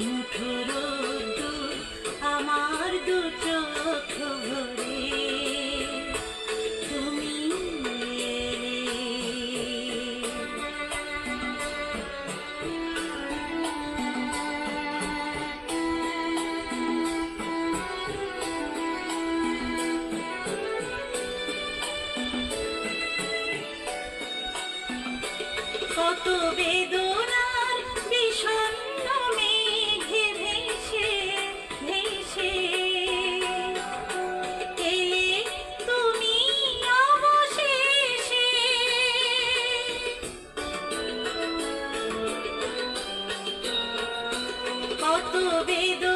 এক আমার দু ভরে। তুমি কত বেদনার কত বেদনার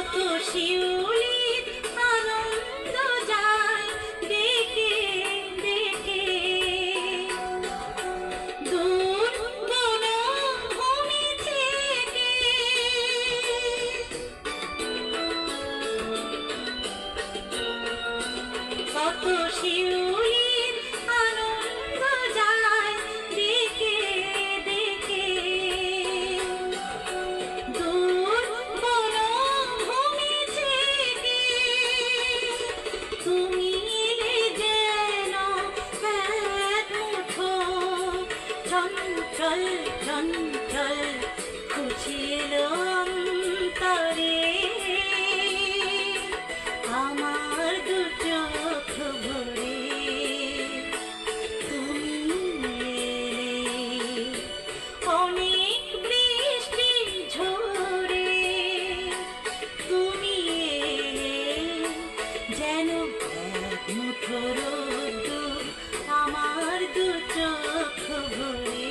কত শিউলির আনন্দ যায়। দেখে দেখে। দূর বনভূমি থেকে কত শিউলির চঞ্চল চঞ্চল খুশির অন্তরে আমার দু চোখ ভরে তুমি অনেক বৃষ্টি ঝরে তুমি যেন এক আমার দু চোখ ভরে